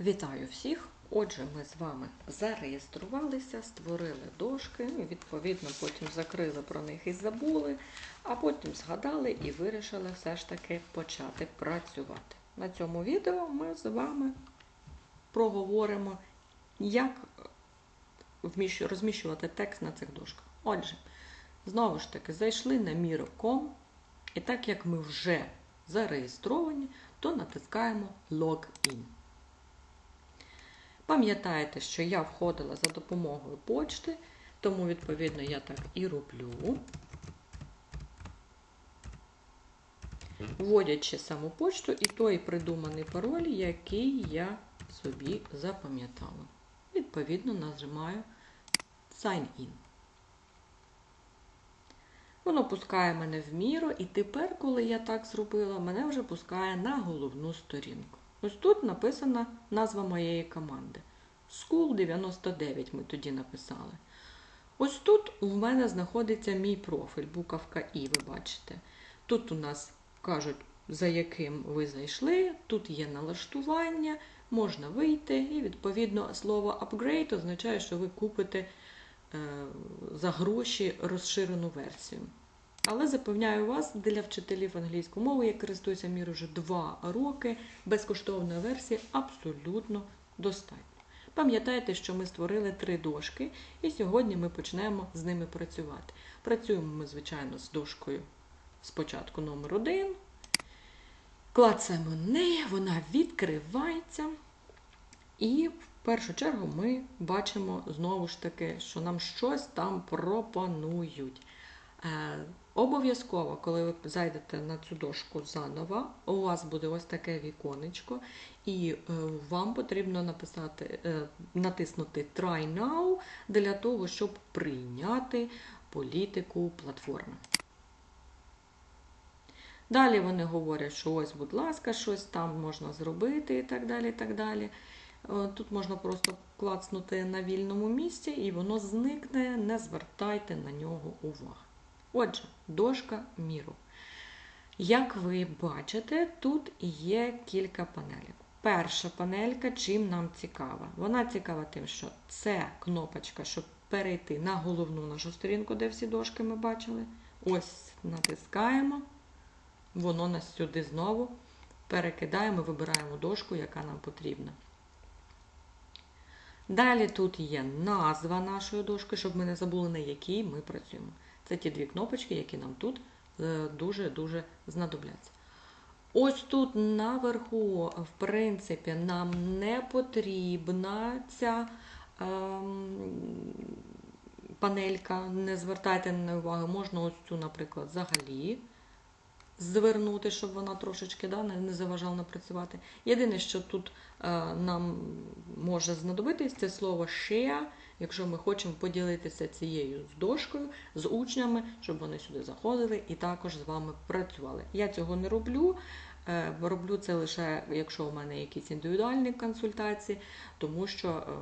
Вітаю всіх! Отже, ми з вами зареєструвалися, створили дошки, ну, відповідно, потім закрили про них і забули, а потім згадали і вирішили все ж таки почати працювати. На цьому відео ми з вами проговоримо, як розміщувати текст на цих дошках. Отже, знову ж таки, зайшли на Miro.com, і так як ми вже зареєстровані, то натискаємо Login. Пам'ятаєте, що я входила за допомогою почти, тому, відповідно, я так і роблю. Вводячи саму почту і той придуманий пароль, який я собі запам'ятала. Відповідно, нажимаю Sign In. Воно пускає мене в міру, і тепер, коли я так зробила, мене вже пускає на головну сторінку. Ось тут написана назва моєї команди. School 99 ми тоді написали. Ось тут в мене знаходиться мій профіль, буковка І, ви бачите. Тут у нас кажуть, за яким ви зайшли, тут є налаштування, можна вийти, і відповідно слово upgrade означає, що ви купите е, за гроші розширену версію. Але запевняю вас, для вчителів англійської мови, я користуюся мір уже 2 роки, безкоштовної версії абсолютно достатньо. Пам'ятайте, що ми створили три дошки, і сьогодні ми почнемо з ними працювати. Працюємо ми, звичайно, з дошкою спочатку номер 1. Клацаємо неї, вона відкривається. І в першу чергу ми бачимо знову ж таки, що нам щось там пропонують. Е, Обов'язково, коли ви зайдете на цю дошку заново, у вас буде ось таке віконечко, і е, вам потрібно написати, е, натиснути Try Now для того, щоб прийняти політику платформи. Далі вони говорять, що ось, будь ласка, щось там можна зробити і так далі. і так далі. Тут можна просто клацнути на вільному місці, і воно зникне, не звертайте на нього уваги. Отже, дошка міру. Як ви бачите, тут є кілька панелів. Перша панелька чим нам цікава? Вона цікава тим, що це кнопочка, щоб перейти на головну нашу сторінку, де всі дошки ми бачили. Ось натискаємо, воно нас сюди знову перекидаємо, вибираємо дошку, яка нам потрібна. Далі тут є назва нашої дошки, щоб ми не забули, на якій ми працюємо. Це ті дві кнопочки, які нам тут дуже-дуже знадобляться. Ось тут наверху, в принципі, нам не потрібна ця ем, панелька, не звертайте на неї уваги, можна ось цю, наприклад, взагалі звернути, щоб вона трошечки да, не заважала напрацювати. Єдине, що тут е, нам може знадобитись, це слово share, якщо ми хочемо поділитися цією з дошкою, з учнями, щоб вони сюди заходили і також з вами працювали. Я цього не роблю. Е, Роблю це лише, якщо у мене якісь індивідуальні консультації, тому що е,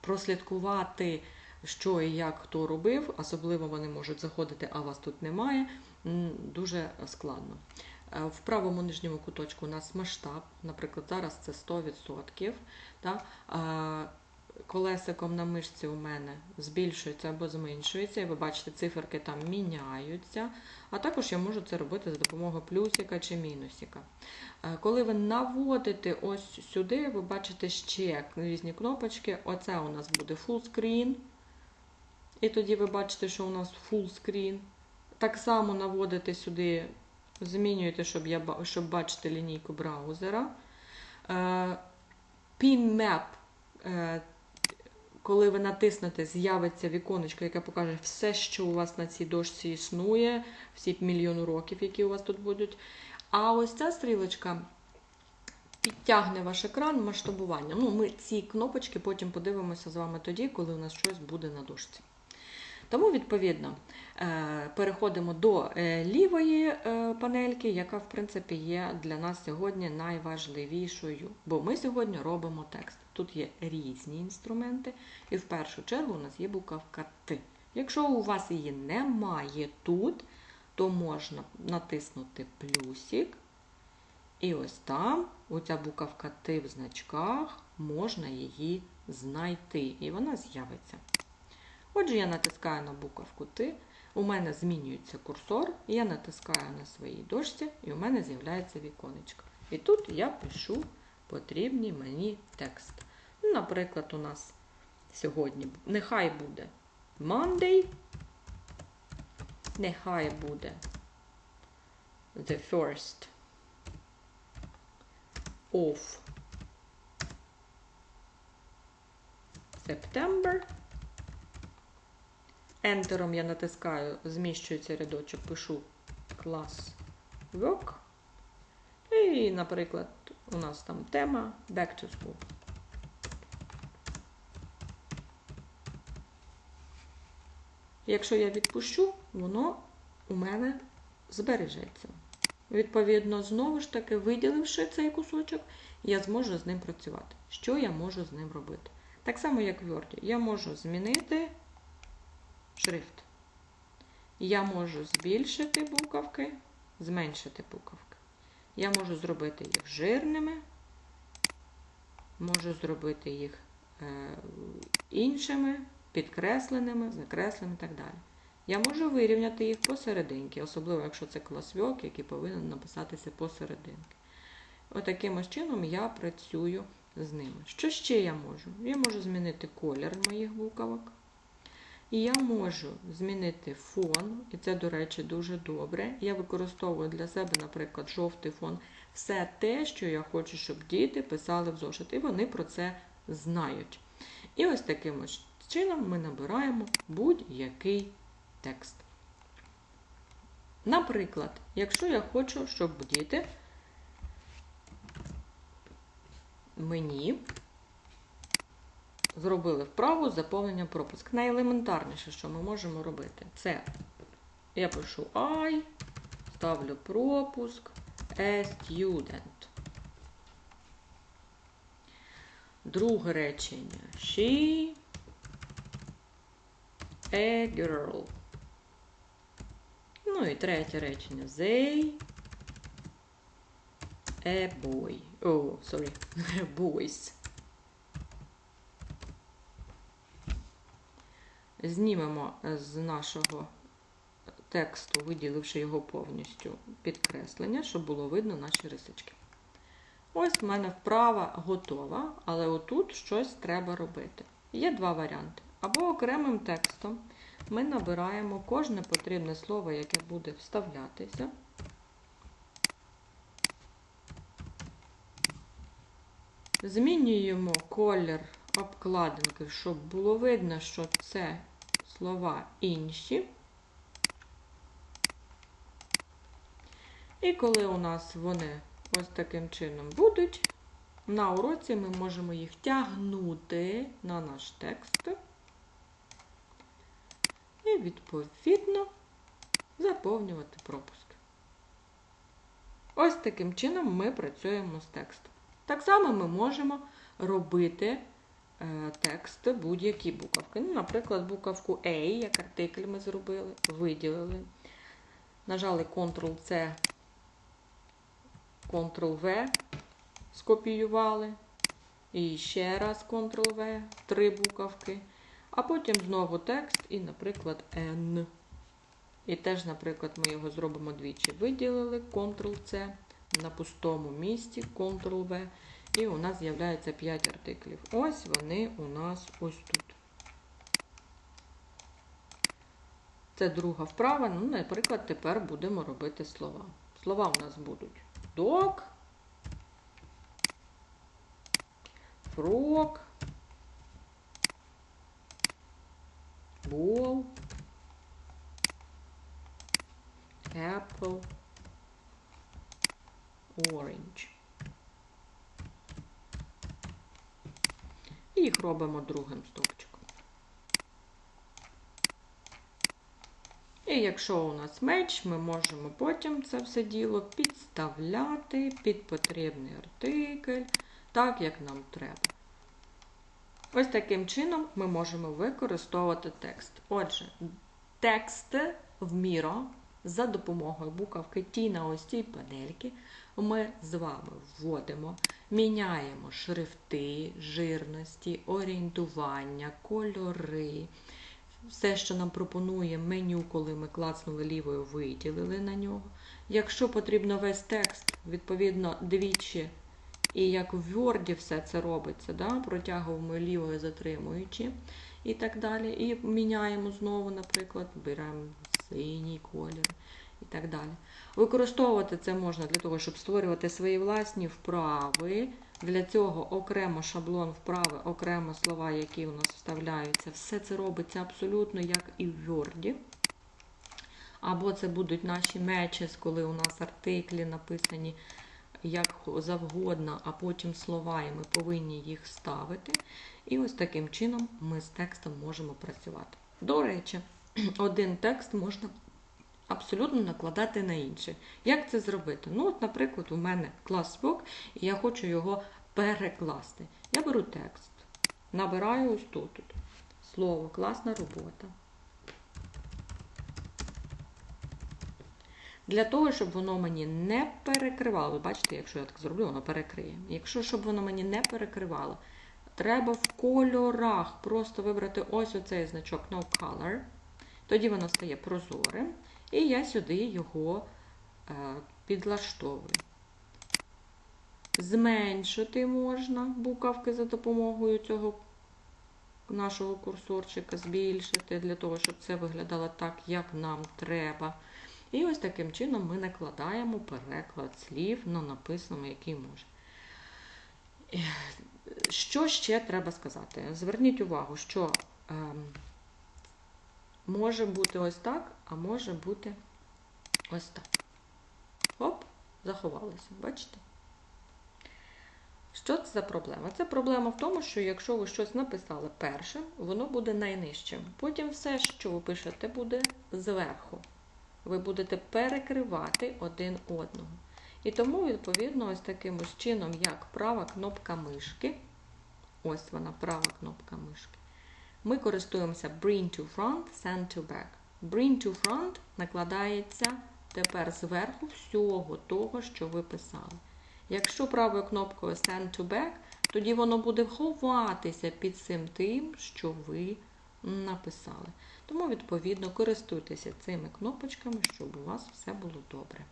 прослідкувати, що і як хто робив, особливо вони можуть заходити, а вас тут немає, дуже складно. Е, В правому нижньому куточку у нас масштаб, наприклад, зараз це 100%. Так? Е, Колесиком на мишці у мене збільшується або зменшується, і ви бачите, циферки там міняються. А також я можу це робити за допомогою плюсика чи мінусика. Е, Коли ви наводите ось сюди, ви бачите ще різні кнопочки. Оце у нас буде full screen. І тоді ви бачите, що у нас full screen. Так само наводите сюди, змінюєте, щоб, я, щоб бачити лінійку браузера. Е, Pin Map. Коли ви натиснете, з'явиться віконечко, яке покаже все, що у вас на цій дошці існує, всі мільйон уроків, які у вас тут будуть. А ось ця стрілочка підтягне ваш екран масштабування. Ну, ми ці кнопочки потім подивимося з вами тоді, коли у нас щось буде на дошці. Тому, відповідно, е, переходимо до е, лівої е, панельки, яка, в принципі, є для нас сьогодні найважливішою. Бо ми сьогодні робимо текст. Тут є різні інструменти, і в першу чергу у нас є буковка Т. Якщо у вас її немає тут, то можна натиснути плюсик І ось там, оця буковка Т в значках, можна її знайти, і вона з'явиться. Отже, я натискаю на буковку Т, у мене змінюється курсор, я натискаю на своїй дошці, і у мене з'являється віконечко. І тут я пишу потрібний мені текст. Ну, Наприклад, у нас сьогодні нехай буде Monday, нехай буде the first of September. Ентером я натискаю, зміщується рядочок, пишу клас work. І, наприклад, у нас там тема Back to School. Якщо я відпущу, воно у мене збережеться. Відповідно, знову ж таки, виділивши цей кусочок, я зможу з ним працювати. Що я можу з ним робити? Так само, як в Word, я можу змінити шрифт. Я можу збільшити буковки, зменшити буковки. Я можу зробити їх жирними, можу зробити їх е, іншими, підкресленими, закресленими і так далі. Я можу вирівняти їх посерединки, особливо, якщо це класвьок, який повинен написатися посерединки. Отаким ось чином я працюю з ними. Що ще я можу? Я можу змінити колір моїх буковок. І я можу змінити фон, і це, до речі, дуже добре. Я використовую для себе, наприклад, жовтий фон, все те, що я хочу, щоб діти писали в зошит, і вони про це знають. І ось таким чином ми набираємо будь-який текст. Наприклад, якщо я хочу, щоб діти мені зробили вправу заповнення пропуск. Найелементарніше, що ми можемо робити, це я пишу I, ставлю пропуск, a student. Друге речення she, a girl. Ну і третє речення they, a boy. О, oh, sorry, boys. Знімемо з нашого тексту, виділивши його повністю підкреслення, щоб було видно наші рисочки. Ось в мене вправа готова, але отут щось треба робити. Є два варіанти. Або окремим текстом ми набираємо кожне потрібне слово, яке буде вставлятися. Змінюємо колір обкладинки, щоб було видно, що це слова інші. І коли у нас вони ось таким чином будуть, на уроці ми можемо їх тягнути на наш текст і, відповідно, заповнювати пропуски. Ось таким чином ми працюємо з текстом. Так само ми можемо робити текст будь-які буковки. Ну, Наприклад, буковку A, як артикль ми зробили, виділили. Нажали Ctrl-C, Ctrl-V, скопіювали. І ще раз Ctrl-V, три буковки. А потім знову текст і, наприклад, N. І теж, наприклад, ми його зробимо двічі. Виділили Ctrl-C на пустому місці, Ctrl-V. І у нас з'являється 5 артиклів. Ось вони у нас ось тут. Це друга вправа. Ну, наприклад, тепер будемо робити слова. Слова у нас будуть dog, frog, ball, apple, orange. І їх робимо другим стовпчиком. І якщо у нас меч, ми можемо потім це все діло підставляти під потрібний артикль, так, як нам треба. Ось таким чином ми можемо використовувати текст. Отже, текст в Міро за допомогою буковки Ті на ось цій панельки ми з вами вводимо, міняємо шрифти, жирності, орієнтування, кольори. Все, що нам пропонує меню, коли ми клацнули лівою, виділили на нього. Якщо потрібно весь текст, відповідно, двічі, і як в Word все це робиться, да? протягуємо лівою, затримуючи і так далі. І міняємо знову, наприклад, беремо синій колір і так далі. Використовувати це можна для того, щоб створювати свої власні вправи. Для цього окремо шаблон вправи, окремо слова, які у нас вставляються. Все це робиться абсолютно як і в Word. Або це будуть наші мечес, коли у нас артиклі написані як завгодно, а потім слова, і ми повинні їх ставити. І ось таким чином ми з текстом можемо працювати. До речі, один текст можна абсолютно накладати на інший. Як це зробити? Ну, от, наприклад, у мене класбук, і я хочу його перекласти. Я беру текст, набираю ось тут, тут слово, класна робота. Для того, щоб воно мені не перекривало, ви бачите, якщо я так зроблю, воно перекриє. Якщо щоб воно мені не перекривало, треба в кольорах просто вибрати ось оцей значок No Color. Тоді воно стає прозорим. І я сюди його е, підлаштовую. Зменшити можна буковки за допомогою цього нашого курсорчика, збільшити, для того, щоб це виглядало так, як нам треба. І ось таким чином ми накладаємо переклад слів на написаному, який може. Що ще треба сказати? Зверніть увагу, що е, може бути ось так, а може бути ось так. Оп, заховалося, бачите? Що це за проблема? Це проблема в тому, що якщо ви щось написали першим, воно буде найнижчим. Потім все, що ви пишете, буде зверху. Ви будете перекривати один одного. І тому, відповідно, ось таким ось чином, як права кнопка мишки, ось вона, права кнопка мишки, ми користуємося Bring to front, Send to back. Bring to front накладається тепер зверху всього того, що ви писали. Якщо правою кнопкою Send to back, тоді воно буде ховатися під цим тим, що ви написали. Тому, відповідно, користуйтеся цими кнопочками, щоб у вас все було добре.